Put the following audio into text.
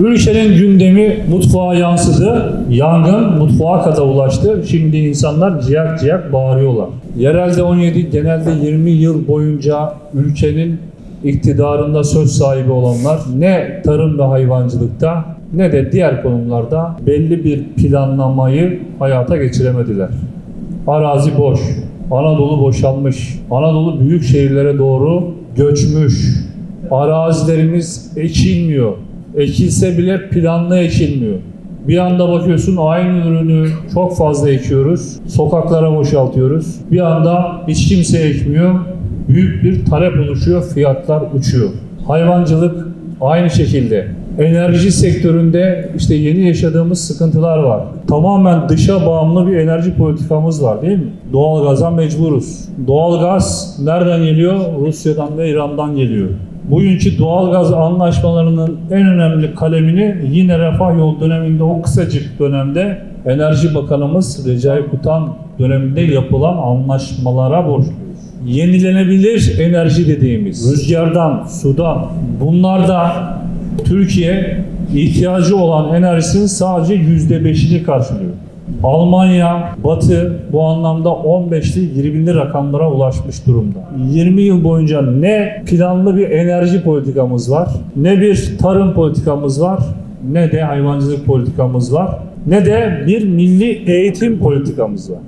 Ülkenin gündemi mutfağa yansıdı. Yangın mutfağa kadar ulaştı. Şimdi insanlar ciyak ciyak bağırıyorlar. Yerelde 17, genelde 20 yıl boyunca ülkenin iktidarında söz sahibi olanlar ne tarım ve hayvancılıkta ne de diğer konumlarda belli bir planlamayı hayata geçiremediler. Arazi boş. Anadolu boşalmış. Anadolu büyük şehirlere doğru göçmüş. Arazilerimiz ekilmiyor. Ekilse bile planlı ekilmiyor. Bir anda bakıyorsun aynı ürünü çok fazla ekiyoruz. Sokaklara boşaltıyoruz. Bir anda hiç kimse ekmiyor. Büyük bir talep oluşuyor. Fiyatlar uçuyor. Hayvancılık aynı şekilde. Enerji sektöründe işte yeni yaşadığımız sıkıntılar var. Tamamen dışa bağımlı bir enerji politikamız var değil mi? Doğalgaza mecburuz. Doğalgaz nereden geliyor? Rusya'dan ve İran'dan geliyor. Bugünkü doğalgaz anlaşmalarının en önemli kalemini yine Refah Yol döneminde o kısacık dönemde Enerji Bakanımız Recai Kutan döneminde yapılan anlaşmalara borçluyuz. Yenilenebilir enerji dediğimiz rüzgardan, sudan bunlar da Türkiye ihtiyacı olan enerjisinin sadece yüzde beşini karşılıyor. Almanya, Batı bu anlamda 15'li 20'li rakamlara ulaşmış durumda. 20 yıl boyunca ne planlı bir enerji politikamız var, ne bir tarım politikamız var, ne de hayvancılık politikamız var, ne de bir milli eğitim politikamız var.